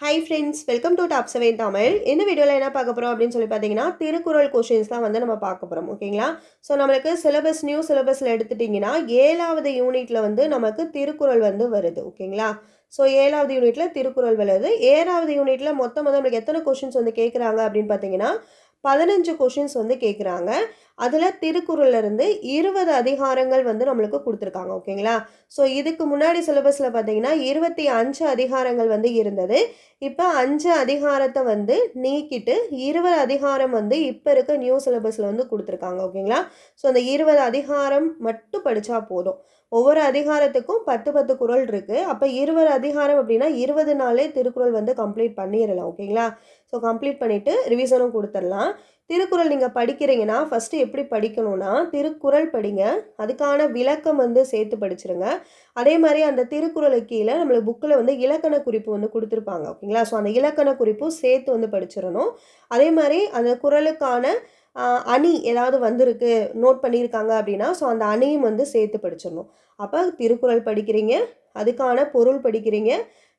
Hi friends welcome to top seven Tamil இந்த வீடியோவில் என்ன பார்க்க போகிறோம் அப்படின்னு சொல்லி பார்த்தீங்கன்னா திருக்குறள் கொஷின்ஸ் தான் வந்து நம்ம பார்க்க போகிறோம் ஓகேங்களா ஸோ நம்மளுக்கு சிலபஸ் நியூ சிலபஸில் எடுத்துட்டிங்கன்னா ஏழாவது யூனிட்டில் வந்து நமக்கு திருக்குறள் வந்து வருது ஓகேங்களா ஸோ ஏழாவது யூனிட்டில் திருக்குறள் வருது. ஏழாவது யூனிட்டில் மொத்தம் வந்து நம்மளுக்கு எத்தனை கொஷின்ஸ் வந்து கேட்குறாங்க அப்படின்னு பார்த்தீங்கன்னா பதினஞ்சு கொஷின்ஸ் வந்து கேட்குறாங்க அதில் திருக்குறள்லேருந்து இருபது அதிகாரங்கள் வந்து நம்மளுக்கு கொடுத்துருக்காங்க ஓகேங்களா? ஸோ இதுக்கு முன்னாடி சிலபஸில் பார்த்தீங்கன்னா இருபத்தி அஞ்சு அதிகாரங்கள் வந்து இருந்தது. இப்போ அஞ்சு அதிகாரத்தை வந்து நீக்கிட்டு இருபது அதிகாரம் வந்து இப்போ இருக்க நியூ சிலபஸில் வந்து கொடுத்துருக்காங்க ஓகேங்களா? ஸோ அந்த இருபது அதிகாரம் மட்டும் படித்தா போதும். ஒவ்வொரு அதிகாரத்துக்கும் பத்து பத்து குறள் இருக்குது அப்போ இருபது அதிகாரம் அப்படின்னா இருபது நாளே திருக்குறள் வந்து கம்ப்ளீட் பண்ணிடலாம் ஓகேங்களா ஸோ கம்ப்ளீட் பண்ணிவிட்டு ரிவிசனும் கொடுத்துடலாம். திருக்குறள் நீங்கள் படிக்கிறீங்கன்னா ஃபஸ்ட்டு எப்படி படிக்கணும்னா திருக்குறள் படிங்க. அதுக்கான விளக்கம் வந்து சேர்த்து படிச்சிருங்க. அதே மாதிரி அந்த திருக்குறளுக்கு கீழே நம்மளுக்கு புக்கில் வந்து இலக்கண குறிப்பு வந்து கொடுத்துருப்பாங்க ஓகேங்களா ஸோ அந்த இலக்கண குறிப்பும் சேர்த்து வந்து படிச்சிடணும். அதே மாதிரி அந்த குறளுக்கான அணி ஏதாவது வந்திருக்கு நோட் பண்ணியிருக்காங்க அப்படின்னா ஸோ அந்த அணியும் வந்து சேர்த்து படிச்சிடணும். அப்போ திருக்குறள் படிக்கிறீங்க அதுக்கான பொருள் படிக்கிறீங்க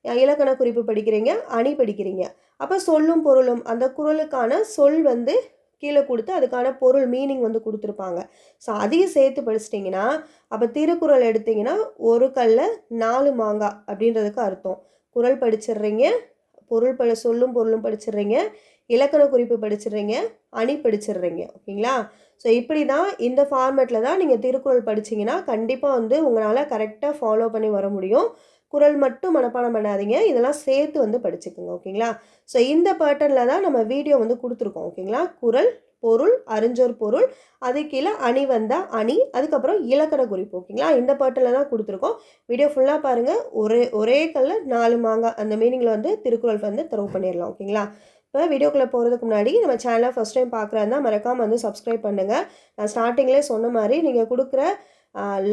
இலக்கண குறிப்பு படிக்கிறீங்க அணி படிக்கிறீங்க. அப்போ சொல்லும் பொருளும் அந்த குறளுக்கான சொல் வந்து கீழே கொடுத்து அதுக்கான பொருள் மீனிங் வந்து கொடுத்துருப்பாங்க. ஸோ அதையும் சேர்த்து படிச்சிட்டிங்கன்னா அப்போ திருக்குறள் எடுத்தீங்கன்னா ஒரு கல்லில் நாலு மாங்காய் அப்படின்றதுக்கு அர்த்தம். குறள் படிச்சிடுறீங்க பொருள் ப சொல்லும் பொருளும் படிச்சிடுறீங்க. இலக்கண குறிப்பு படிச்சிடுறீங்க. அணி படிச்சிடுறீங்க. ஓகேங்களா? ஸோ இப்படி தான் இந்த ஃபார்மேட்டில் தான் நீங்கள் திருக்குறள் படிச்சீங்கன்னா கண்டிப்பாக வந்து உங்களால் கரெக்டாக ஃபாலோ பண்ணி வர முடியும். குறள் மட்டும் மனப்பாடம் பண்ணாதீங்க. இதெல்லாம் சேர்த்து வந்து படிச்சுக்கோங்க. ஓகேங்களா? ஸோ இந்த பேட்டர்னில் தான் நம்ம வீடியோ வந்து கொடுத்துருக்கோம். ஓகேங்களா? குரல் பொருள் அறிஞ்சோர் பொருள் அது கீழே அணி வந்தால் அணி அதுக்கப்புறம் இலக்கண குறிப்பு ஓகேங்களா? இந்த பாட்டில் தான் கொடுத்துருக்கோம். வீடியோ ஃபுல்லாக பாருங்கள் ஒரே ஒரே கல்ல நாலு மாங்காய் அந்த மீனிங்கில் வந்து திருக்குறள் வந்து தரவு பண்ணிடலாம் ஓகேங்களா? இப்போ வீடியோக்குள்ளே போகிறதுக்கு முன்னாடி நம்ம சேனலை ஃபஸ்ட் டைம் பார்க்குறதா மறக்காமல் வந்து சப்ஸ்கிரைப் பண்ணுங்கள் நான் ஸ்டார்டிங்லேயே சொன்ன மாதிரி நீங்கள் கொடுக்குற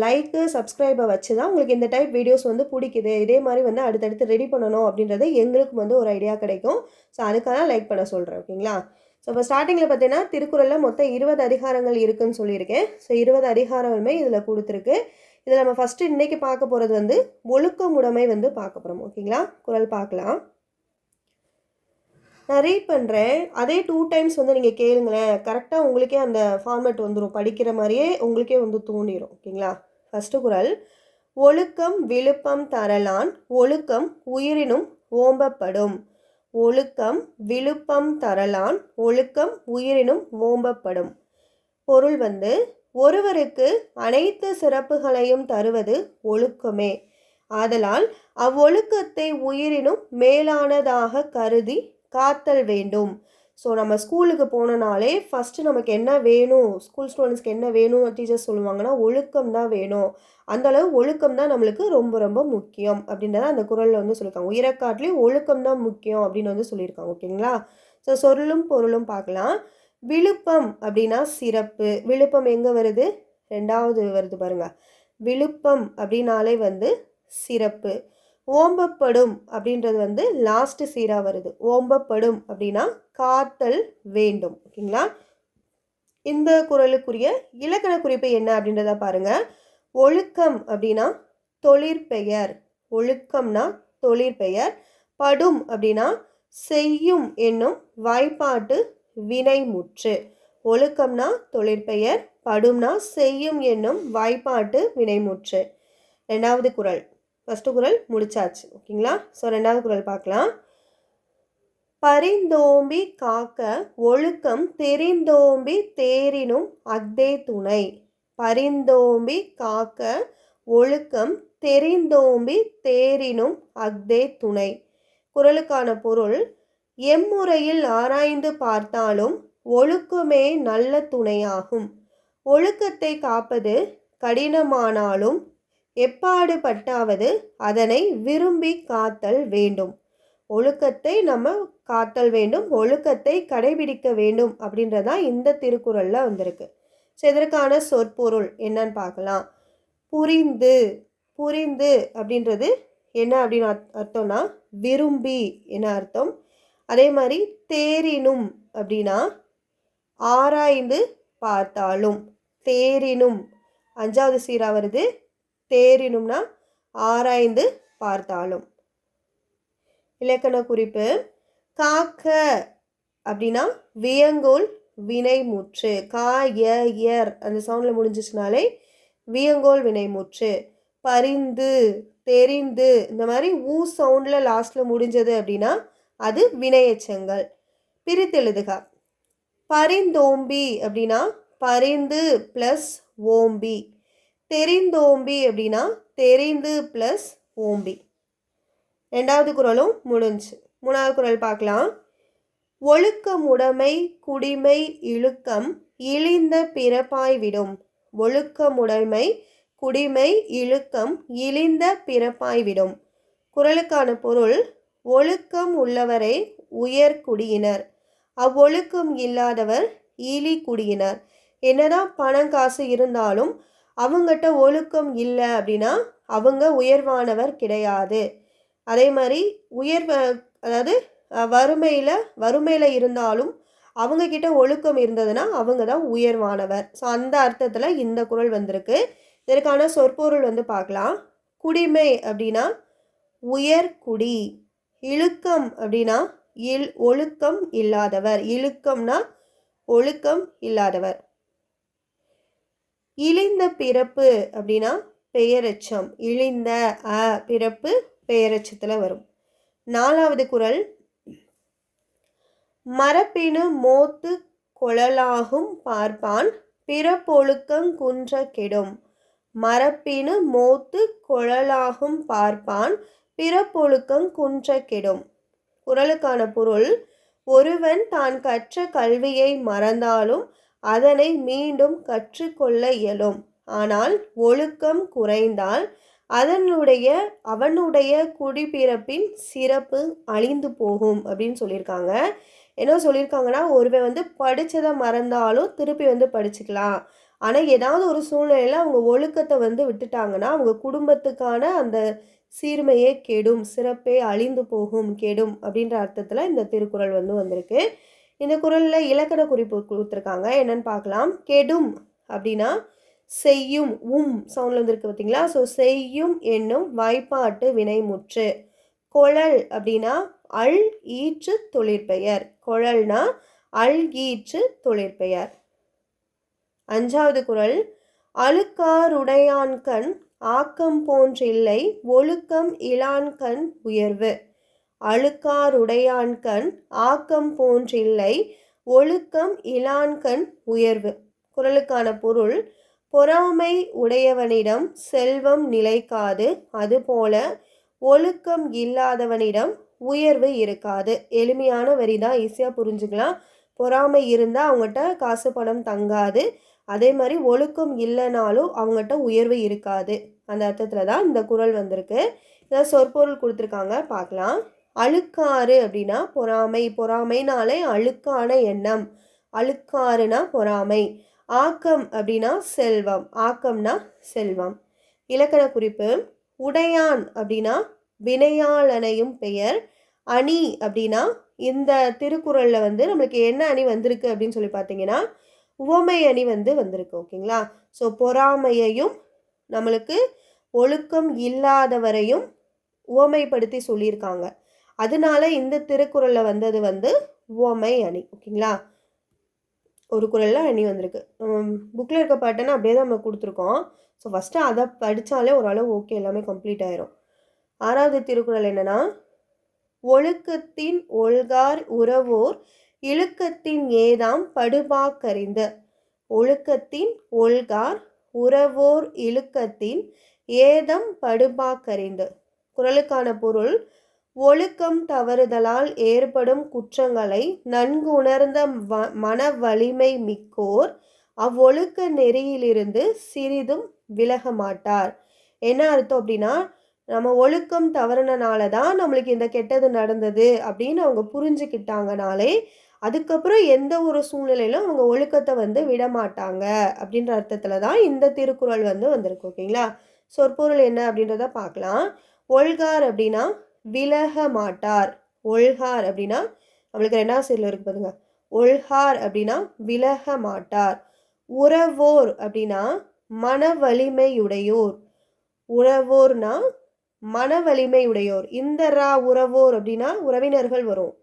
லைக்கு சப்ஸ்கிரைபை வச்சு தான் உங்களுக்கு இந்த டைப் வீடியோஸ் வந்து பிடிக்குது. இதே மாதிரி வந்து அடுத்தடுத்து ரெடி பண்ணணும் அப்படின்றது எங்களுக்கு வந்து ஒரு ஐடியா கிடைக்கும். ஸோ அதுக்காக லைக் பண்ண சொல்கிறேன் ஓகேங்களா? ஸோ இப்போ ஸ்டார்டிங்கில் பார்த்தீங்கன்னா திருக்குறளில் மொத்தம் இருபது அதிகாரங்கள் இருக்குன்னு சொல்லியிருக்கேன். ஸோ இருபது அதிகாரங்களுமே இதில் கொடுத்துருக்கு. இதில் நம்ம ஃபஸ்ட்டு இன்றைக்கி பார்க்க போகிறது வந்து ஒழுக்கமுடைமை வந்து பார்க்க போகிறோம் ஓகேங்களா? குரல் பார்க்கலாம். நான் ரீட் பண்ணுறேன் அதே டூ டைம்ஸ் வந்து நீங்கள் கேளுங்களேன். கரெக்டாக உங்களுக்கே அந்த ஃபார்மேட் வந்துடும் படிக்கிற மாதிரியே உங்களுக்கே வந்து தூண்டிடும் ஓகேங்களா? ஃபஸ்ட்டு குரல். ஒழுக்கம் விழுப்பம் தரலான் ஒழுக்கம் உயிரினும் ஓம்பப்படும். ஒழுக்கம் விழுப்பம் தரலான் ஒழுக்கம் உயிரினும் ஓம்பப்படும். பொருள் வந்து ஒருவருக்கு அனைத்து சிறப்புகளையும் தருவது ஒழுக்கமே. ஆதலால் அவ்வொழுக்கத்தை உயிரினும் மேலானதாக கருதி காத்தல் வேண்டும். ஸோ நம்ம ஸ்கூலுக்கு போனனாலே ஃபஸ்ட்டு நமக்கு என்ன வேணும்? ஸ்கூல் ஸ்டூடெண்ட்ஸ்க்கு என்ன வேணும்? டீச்சர்ஸ் சொல்லுவாங்கன்னா ஒழுக்கம் தான் வேணும். அந்த அளவு ஒழுக்கம் தான் நம்மளுக்கு ரொம்ப ரொம்ப முக்கியம் அப்படின்றத அந்த குரலில் வந்து சொல்லியிருக்காங்க. உயிரக்காட்டிலையும் ஒழுக்கம் தான் முக்கியம் அப்படின்னு வந்து சொல்லியிருக்காங்க ஓகேங்களா? ஸோ சொல்லும் பொருளும் பார்க்கலாம். விழுப்பம் அப்படின்னா சிறப்பு. விழுப்பம் எங்கே வருது? ரெண்டாவது வருது பாருங்கள் விழுப்பம் அப்படின்னாலே வந்து சிறப்பு. ஓம்பப்படும் அப்படின்றது வந்து லாஸ்ட் சீராக வருது. ஓம்பப்படும் அப்படின்னா காத்தல் வேண்டும். ஓகேங்களா? இந்த குரலுக்குரிய இலக்கண குறிப்பு என்ன அப்படின்றத பாருங்க. ஒழுக்கம் அப்படின்னா தொழிற்பெயர் ஒழுக்கம்னா தொழிற்பெயர் படும் அப்படின்னா செய்யும் என்னும் வாய்ப்பாட்டு வினைமுற்று. ஒழுக்கம்னா தொழிற்பெயர் படும்னா செய்யும் என்னும் வாய்ப்பாட்டு வினைமுற்று. ரெண்டாவது குறள் ஃபஸ்ட்டு குரல் முடிச்சாச்சு. ஓகேங்களா? ஸோ ரெண்டாவது குரல் பார்க்கலாம். பரிந்தோம்பி காக்க ஒழுக்கம் தெரிந்தோம்பி தேரினும் அக்தே துணை. பரிந்தோம்பி காக்க ஒழுக்கம் தெரிந்தோம்பி தேரினும் அக்தே துணை. குரலுக்கான பொருள் எம்முறையில் ஆராய்ந்து பார்த்தாலும் ஒழுக்கமே நல்ல துணையாகும். ஒழுக்கத்தை காப்பது கடினமானாலும் எப்பாடுபட்டாவது அதனை விரும்பி காத்தல் வேண்டும். ஒழுக்கத்தை நம்ம காத்தல் வேண்டும். ஒழுக்கத்தை கடைபிடிக்க வேண்டும் அப்படின்றதான் இந்த திருக்குறளில் வந்திருக்கு. ஸோ இதற்கான சொற்பொருள் என்னன்னு பார்க்கலாம். புரிந்து புரிந்து அப்படின்றது என்ன அப்படின்னு அர்த்தம்னா விரும்பி என்ன அர்த்தம். அதே மாதிரி தேரினும் அப்படின்னா ஆராய்ந்து பார்த்தாலும். தேரினும் அஞ்சாவது சீரா வருது. தேரினும்னா ஆராய்ந்து பார்த்தாலும். இலக்கண குறிப்பு காக்க அப்படின்னா வியங்கோல் வினைமுற்று கா ய யர் அந்த சவுண்டில் முடிஞ்சிச்சுனாலே வியங்கோல் வினைமுற்று பரிந்து தெரிந்து இந்த மாதிரி ஊ சவுண்டில் லாஸ்ட்டில் முடிஞ்சது அப்படின்னா அது வினையச்சங்கள். பிரித்தெழுதுக. பரிந்தோம்பி அப்படின்னா பரிந்து ப்ளஸ் ஓம்பி. தெரிந்தோம்பி அப்படின்னா தெரிந்து ப்ளஸ் ஓம்பி. ரெண்டாவது குரலும் முடிஞ்சு. மூணாவது குரல் பார்க்கலாம். ஒழுக்கமுடைமை குடிமை இழுக்கம் இழிந்த பிறப்பாய் விடும். ஒழுக்கமுடைமை குடிமை இழுக்கம் இழிந்த பிறப்பாய் விடும். குரலுக்கான பொருள் ஒழுக்கம் உள்ளவரே உயர் குடியினர். அவ்வொழுக்கம் இல்லாதவர் ஈழி குடியினர். என்னதான் பணம் காசு இருந்தாலும் அவங்ககிட்ட ஒழுக்கம் இல்லை அப்படின்னா அவங்க உயர்வானவர் கிடையாது. அதே மாதிரி உயர்வ அதாவது வறுமையில் வறுமையில் இருந்தாலும் அவங்கக்கிட்ட ஒழுக்கம் இருந்ததுன்னா அவங்க தான் உயர்வானவர். ஸோ அந்த அர்த்தத்தில் இந்த குரல் வந்திருக்கு. இதற்கான சொற்பொருள் வந்து பார்க்கலாம். குடிமை அப்படின்னா உயர்குடி இழுக்கம் அப்படின்னா இல் ஒழுக்கம் இல்லாதவர். இழுக்கம்னா ஒழுக்கம் இல்லாதவர். இழிந்த பிறப்பு அப்படின்னா பெயரெச்சம். இழிந்த அ பிறப்பு பெயரெச்சத்தில் வரும். நாலாவது குரல். மரப்பினு மோத்து கொழலாகும் பார்ப்பான் பிறப்பொழுக்கங் குன்ற கெடும். மரப்பினு மோத்து கொழலாகும் பார்ப்பான் பிறப்பொழுக்கங் குன்ற கெடும். குரலுக்கான பொருள் ஒருவன் தான் கற்ற கல்வியை மறந்தாலும் அதனை மீண்டும் கற்றுக்கொள்ள இயலும். ஆனால் ஒழுக்கம் குறைந்தால் அதனுடைய அவனுடைய குடிபிறப்பின் சிறப்பு அழிந்து போகும் அப்படின்னு சொல்லியிருக்காங்க. என்ன சொல்லியிருக்காங்கன்னா ஒருவன் வந்து படித்ததை மறந்தாலும் திருப்பி வந்து படிச்சுக்கலாம். ஆனால் ஏதாவது ஒரு சூழ்நிலையில் அவங்க ஒழுக்கத்தை வந்து விட்டுட்டாங்கன்னா அவங்க குடும்பத்துக்கான அந்த சீர்மையே கெடும் சிறப்பே அழிந்து போகும் கெடும் அப்படின்ற அர்த்தத்தில் இந்த திருக்குறள் வந்து வந்திருக்கு. இந்த குரலில் இலக்கண குறிப்பு கொடுத்துருக்காங்க. என்னன்னு பார்க்கலாம். கெடும் அப்படின்னா செய்யும் உம் சவுண்டில் வந்துருக்கு பார்த்தீங்களா? ஸோ செய்யும் என்னும் வாய்ப்பாட்டு வினைமுற்று. குழல் அப்படின்னா அல் ஈற்று தொழிற்பெயர். குழல்னா அல் ஈற்று தொழிற்பெயர். அஞ்சாவது குரல். அழுக்காருடையான்கண் ஆக்கம் போன்றில்லை ஒழுக்கம் இளான்கண் உயர்வு. அழுக்காருடையான்கண் ஆக்கம் போன்றில்லை ஒழுக்கம் இளான்கண் உயர்வு. குரலுக்கான பொருள் பொறாமை உடையவனிடம் செல்வம் நிலைக்காது அதுபோல ஒழுக்கம் இல்லாதவனிடம் உயர்வு இருக்காது. எளிமையான வரி தான் ஈஸியாக புரிஞ்சுக்கலாம். பொறாமை இருந்தால் அவங்ககிட்ட காசு பணம் தங்காது. அதே மாதிரி ஒழுக்கம் இல்லைனாலும் அவங்ககிட்ட உயர்வு இருக்காது. அந்த அர்த்தத்தில் தான் இந்த குரல் வந்திருக்கு. இதை சொற்பொருள் கொடுத்துருக்காங்க. பார்க்கலாம். அழுக்காறு அப்படின்னா பொறாமை பொறாமைனாலே அழுக்கான எண்ணம். அழுக்காறுனா பொறாமை. ஆக்கம் அப்படின்னா செல்வம். ஆக்கம்னா செல்வம். இலக்கண குறிப்பு உடையான் அப்படின்னா வினையாளனையும் பெயர். அணி அப்படின்னா இந்த திருக்குறளில் வந்து நம்மளுக்கு என்ன அணி வந்திருக்கு அப்படின்னு சொல்லி பார்த்தீங்கன்னா உவமை அணி வந்து வந்திருக்கு ஓகேங்களா? ஸோ பொறாமையையும் நம்மளுக்கு ஒழுக்கம் இல்லாதவரையும் உவமைப்படுத்தி சொல்லியிருக்காங்க. அதனால இந்த திருக்குறளில் வந்தது வந்து உவமை அணி ஓகேங்களா? ஒரு குரலில் அணி வந்திருக்கு. புக்கில் இருக்க பாட்டனை அப்படியே தான் நம்ம கொடுத்துருக்கோம். ஸோ ஃபஸ்ட்டு அதை படித்தாலே ஓரளவு ஓகே எல்லாமே கம்ப்ளீட் ஆயிரும். ஆறாவது திருக்குறள் என்னென்னா ஒழுக்கத்தின் ஒழ்கார் உறவோர் இழுக்கத்தின் ஏதாம் படுபாக்கறிந்த. ஒழுக்கத்தின் ஒல்கார் உறவோர் இழுக்கத்தின் ஏதம் படுபாக்கறிந்து. குரலுக்கான பொருள் ஒழுக்கம் தவறுதலால் ஏற்படும் குற்றங்களை நன்கு உணர்ந்த வ மன வலிமை மிக்கோர் அவ்வொழுக்க நெறியிலிருந்து சிறிதும் விலக மாட்டார். என்ன அர்த்தம் அப்படின்னா நம்ம ஒழுக்கம் தவறுனனால தான் நம்மளுக்கு இந்த கெட்டது நடந்தது அப்படின்னு அவங்க புரிஞ்சுக்கிட்டாங்கனாலே அதுக்கப்புறம் எந்த ஒரு சூழ்நிலையிலும் அவங்க ஒழுக்கத்தை வந்து விட மாட்டாங்க அப்படின்ற அர்த்தத்தில் தான் இந்த திருக்குறள் வந்து வந்திருக்கு ஓகேங்களா? சொற்பொருள் என்ன அப்படின்றத பார்க்கலாம். ஒழுகார் அப்படின்னா விலக மாட்டார் ஒல்கார் அப்படின்னா நம்மளுக்கு ரெண்டாவது சைடில் இருக்கு பாருங்க. ஒல்கார் அப்படின்னா விலக மாட்டார் உறவோர் அப்படின்னா மன வலிமையுடையோர் உறவோர்னா மன வலிமை உடையோர் இந்த ரா உறவோர் அப்படின்னா உறவினர்கள் வரும்.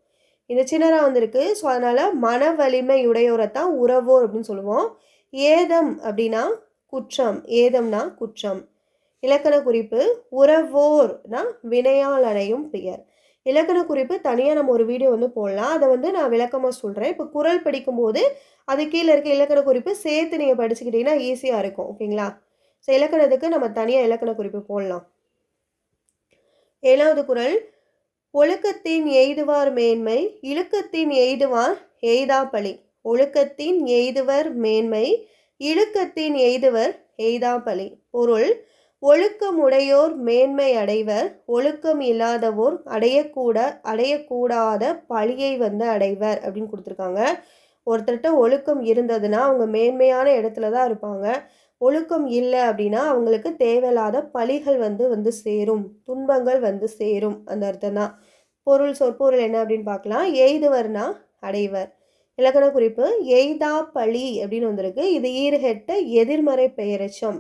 இந்த சின்னரா வந்திருக்கு. ஸோ அதனால் மன வலிமை உடையோரை தான் உறவோர் அப்படின்னு சொல்லுவோம். ஏதம் அப்படின்னா குற்றம். ஏதம்னா குற்றம். இலக்கண குறிப்பு உறவோர்னா வினையால் அடையும் பெயர். இலக்கண குறிப்பு தனியாக நம்ம ஒரு வீடியோ வந்து போடலாம். அதை வந்து நான் விளக்கமாக சொல்கிறேன் இப்போ குரல் படிக்கும்போது அது கீழே இருக்க இலக்கண குறிப்பு சேர்த்து நீங்கள் படிச்சுக்கிட்டிங்கன்னா ஈஸியாக இருக்கும். ஓகேங்களா ஸோ இலக்கணத்துக்கு நம்ம தனியாக இலக்கண குறிப்பு போடலாம். ஏழாவது குரல் ஒழுக்கத்தின் எய்துவார் மேன்மை இழுக்கத்தின் எய்துவார் எய்தாப்பழி. ஒழுக்கத்தின் எய்துவர் மேன்மை இழுக்கத்தின் எய்துவர் எய்தாப்பழி. பொருள் ஒழுக்கம் உடையோர் மேன்மை அடைவர் ஒழுக்கம் இல்லாதவோர் அடையக்கூட அடையக்கூடாத பழியை வந்து அடைவர் அப்படின்னு கொடுத்துருக்காங்க. ஒருத்தர்கிட்ட ஒழுக்கம் இருந்ததுன்னா அவங்க மேன்மையான இடத்துல தான் இருப்பாங்க. ஒழுக்கம் இல்லை அப்படின்னா அவங்களுக்கு தேவையில்லாத பழிகள் வந்து வந்து சேரும். துன்பங்கள் வந்து சேரும். அந்த அர்த்தம் தான். பொருள் சொற்பொருள் என்ன அப்படின்னு பார்க்கலாம். எய்துவர்னா அடைவர். இலக்கண குறிப்பு எய்தா பழி அப்படின்னு வந்திருக்கு. இது ஈறுகெட்ட எதிர்மறை பெயரச்சம்.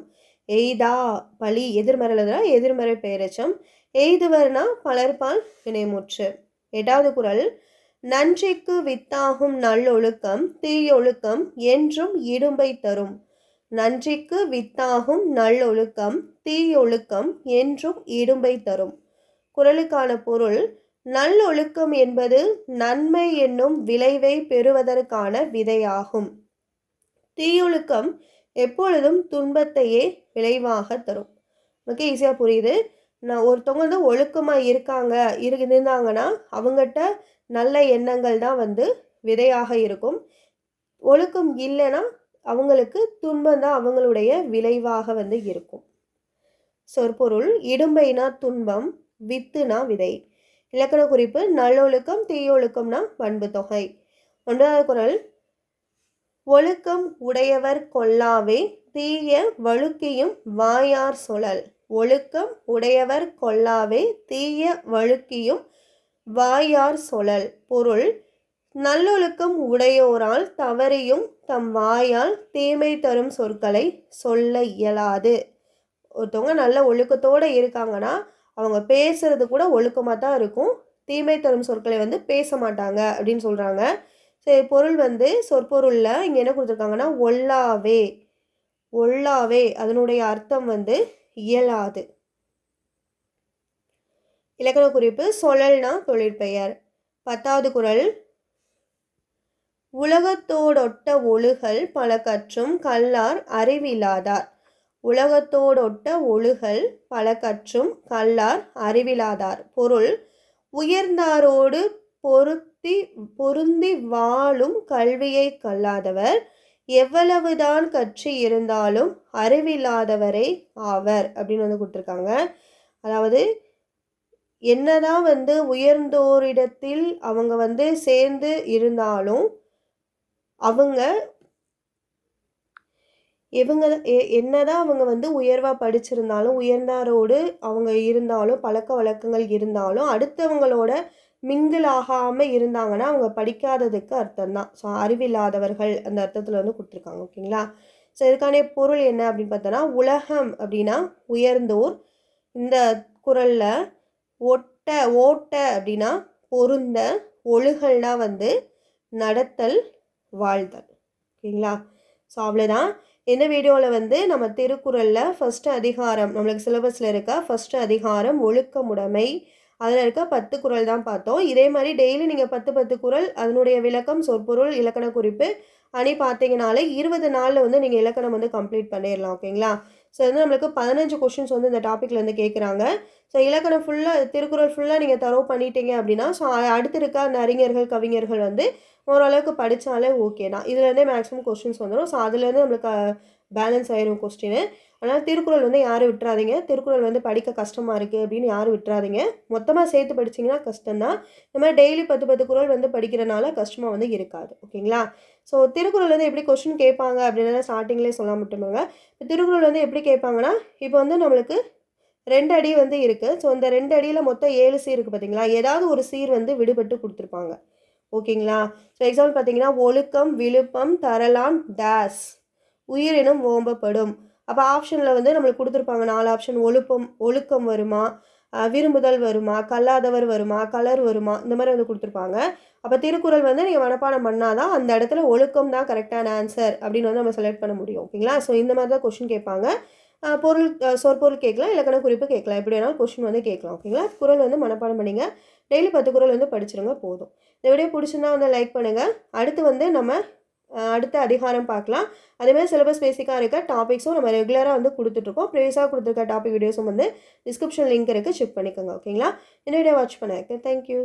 எய்தா பழி எதிர்மறையில் எதிர்மறை பெயரச்சம். எய்துவர்னா பலர்பால் வினைமுற்று எட்டாவது குரல் நன்றிக்கு வித்தாகும் நல்லொழுக்கம் தீயொழுக்கம் என்றும் இடும்பை தரும். நன்றிக்கு வித்தாகும் நல்லொழுக்கம் தீயொழுக்கம் என்றும் இடும்பை தரும். குரலுக்கான பொருள் நல்லொழுக்கம் என்பது நன்மை என்னும் விளைவை பெறுவதற்கான விதையாகும். தீயொழுக்கம் எப்பொழுதும் துன்பத்தையே விளைவாக தரும். ஓகே ஈஸியாக புரியுது. நான் ஒருத்தவங்க வந்து ஒழுக்கமாக இருக்காங்க இரு இருந்தாங்கன்னா அவங்ககிட்ட நல்ல எண்ணங்கள் தான் வந்து விதையாக இருக்கும். ஒழுக்கம் இல்லைன்னா அவங்களுக்கு துன்பம் தான் அவங்களுடைய விளைவாக வந்து இருக்கும். சொற்பொருள் இடும்பைனா துன்பம் வித்துனா விதை. இலக்கண குறிப்பு நல்லொழுக்கம் தீயொழுக்கம்னா பண்பு தொகை. ஒன்றாவது குரல் ஒழுக்கம் உடையவர் கொல்லாவே தீய வழுக்கியும் வாயார் சொலல் ஒழுக்கம் உடையவர் கொல்லாவே தீய வழுக்கியும் வாயார் சொலல் பொருள் நல்லொழுக்கம் உடையோரால் தவறியும் தம் வாயால் தீமை தரும் சொற்களை சொல்ல இயலாது. ஒருத்தவங்க நல்ல ஒழுக்கத்தோடு இருக்காங்கன்னா அவங்க பேசுறது கூட ஒழுக்கமாக தான் இருக்கும். தீமை தரும் சொற்களை வந்து பேச மாட்டாங்க அப்படின்னு சொல்கிறாங்க சரி பொருள் வந்து சொற்பொருளில் இங்கே என்ன கொடுத்துருக்காங்கன்னா ஒல்லாவே ஒல்லாவே அதனுடைய அர்த்தம் வந்து இயலாது. இலக்கண குறிப்பு சொல்லல்னா தொழிற்பெயர். பத்தாவது குரல் உலகத்தோடொட்ட ஒழுகல் பல கற்றும் கல்லார் அறிவில்லாதார் உலகத்தோடொட்ட ஒழுகல் பல கற்றும் கல்லார் அறிவிலாதார் பொருள் உயர்ந்தாரோடு பொருத்தி பொருந்தி வாழும் கல்வியை கல்லாதவர். எவ்வளவுதான் கற்று இருந்தாலும் அறிவில்லாதவரே ஆவர் அப்படின்னு வந்து கொடுத்துருக்காங்க. அதாவது என்னதான் வந்து உயர்ந்தோரிடத்தில் அவங்க வந்து சேர்ந்து இருந்தாலும் அவங்க இவங்க என்னதான் அவங்க வந்து உயர்வாக படிச்சிருந்தாலும் உயர்ந்தாரோடு அவங்க இருந்தாலும் பழக்க வழக்கங்கள் இருந்தாலும் அடுத்தவங்களோட மிங்கிள் ஆகாமல் இருந்தாங்கன்னா அவங்க படிக்காததுக்கு அர்த்தம் தான் ஸோ அறிவில்லாதவர்கள் அந்த அர்த்தத்தில் வந்து கொடுத்துருக்காங்க ஓகேங்களா? ஸோ இதுக்கான பொருள் என்ன அப்படின்னு பார்த்தோன்னா உலகம் அப்படின்னா உயர்ந்தோர். இந்த குரலில் ஒட்ட ஓட்ட அப்படின்னா பொருந்த ஒழுகல்னா வந்து நடத்தல் வாழ்தல் ஓகேங்களா? ஸோ அவ்வளோதான் இந்த வீடியோவில் வந்து நம்ம திருக்குறளில் ஃபஸ்ட்டு அதிகாரம் நம்மளுக்கு சிலபஸில் இருக்க ஃபஸ்ட்டு அதிகாரம் ஒழுக்கமுடைமை அதில் இருக்க பத்து குரல் தான் பார்த்தோம். இதே மாதிரி டெய்லி நீங்கள் பத்து பத்து குரல் அதனுடைய விளக்கம் சொற்பொருள் இலக்கண குறிப்பு அணி பார்த்தீங்கனாலே இருபது நாளில் வந்து நீங்கள் இலக்கணம் வந்து கம்ப்ளீட் பண்ணிடலாம் ஓகேங்களா ஸோ வந்து நம்மளுக்கு பதினஞ்சு கொஷின்ஸ் வந்து இந்த டாப்பிக்கில் வந்து கேட்குறாங்க ஸோ இலக்கணம் ஃபுல்லாக திருக்குறள் ஃபுல்லாக நீங்கள் தரவு பண்ணிட்டீங்க அப்படின்னா ஸோ அடுத்து இருக்க அந்த அறிஞர்கள் கவிஞர்கள் வந்து ஓரளவுக்கு படித்தாலே ஓகே தான். இதுலேருந்தே மேக்ஸிமம் கொஸ்டின்ஸ் வந்துடும் ஸோ அதுலேருந்து நம்மளுக்கு பேலன்ஸ் ஆயிரும் கொஸ்டின் அதனால் திருக்குறள் வந்து யாரும் விட்டுறாதீங்க. திருக்குறள் வந்து படிக்க கஷ்டமாக இருக்குது அப்படின்னு யாரும் விட்டுறாதீங்க. மொத்தமாக சேர்த்து படிச்சிங்கன்னா கஷ்டம்தான். இந்த மாதிரி டெய்லி பத்து பத்து குரல் வந்து படிக்கிறனால கஷ்டமாக வந்து இருக்காது. ஓகேங்களா? ஸோ திருக்குறள் வந்து எப்படி கொஸ்டின் கேட்பாங்க அப்படின்னா ஸ்டார்டிங்லேயே சொல்ல மட்டுமாங்க இப்போ திருக்குறள் வந்து எப்படி கேட்பாங்கன்னா இப்போ வந்து நம்மளுக்கு ரெண்டு அடி வந்து இருக்குது ஸோ இந்த ரெண்டு அடியில் மொத்தம் ஏழு சீர் இருக்குது பார்த்தீங்களா ஏதாவது ஒரு சீர் வந்து விடுபட்டு கொடுத்துருப்பாங்க. ஓகேங்களா? ஸோ எக்ஸாம்பிள் பார்த்தீங்கன்னா ஒழுக்கம் விழுப்பம் தரலான் டேஸ் உயிரினம் ஓம்பப்படும். அப்போ ஆப்ஷனில் வந்து நம்மளுக்கு கொடுத்துருப்பாங்க. நாலு ஆப்ஷன் ஒழுப்பம் ஒழுக்கம் வருமா? விரும்புதல் வருமா? கல்லாதவர் வருமா? கலர் வருமா? இந்த மாதிரி வந்து கொடுத்துருப்பாங்க. அப்போ திருக்குறள் வந்து நீங்கள் மனப்பாடம் பண்ணால் தான் அந்த இடத்துல ஒழுக்கம் தான் கரெக்டான ஆன்சர் அப்படின்னு வந்து நம்ம செலக்ட் பண்ண முடியும். ஓகேங்களா ஸோ இந்த மாதிரி தான் கொஷின் கேட்பாங்க பொருள் சொற்பொருள் கேட்கலாம் இலக்கண குறிப்பு கேட்கலாம். எப்படி வேணாலும் கொஷின் வந்து கேட்கலாம். ஓகேங்களா குறள் வந்து மனப்பாடம் பண்ணிங்க. டெய்லி பத்து குறள் வந்து படிச்சிருங்க போதும். இந்த வீடியோ பிடிச்சிருந்தா வந்து லைக் பண்ணுங்கள் அடுத்து வந்து நம்ம அடுத்த அதிகாரம் பார்க்கலாம். அதேமாதிரி சிலபஸ் பேசிக்காக இருக்க டாபிக்ஸும் நம்ம ரெகுலராக வந்து கொடுத்துட்ருக்கோம். ப்ரீவியஸாக கொடுத்துருக்க டாபிக் வீடியோஸும் வந்து டிஸ்கிரிப்ஷன் லிங்க் இருக்குது செக் பண்ணிக்கோங்க ஓகேங்களா இந்த வீடியோ வாட்ச் பண்ண தேங்க்யூ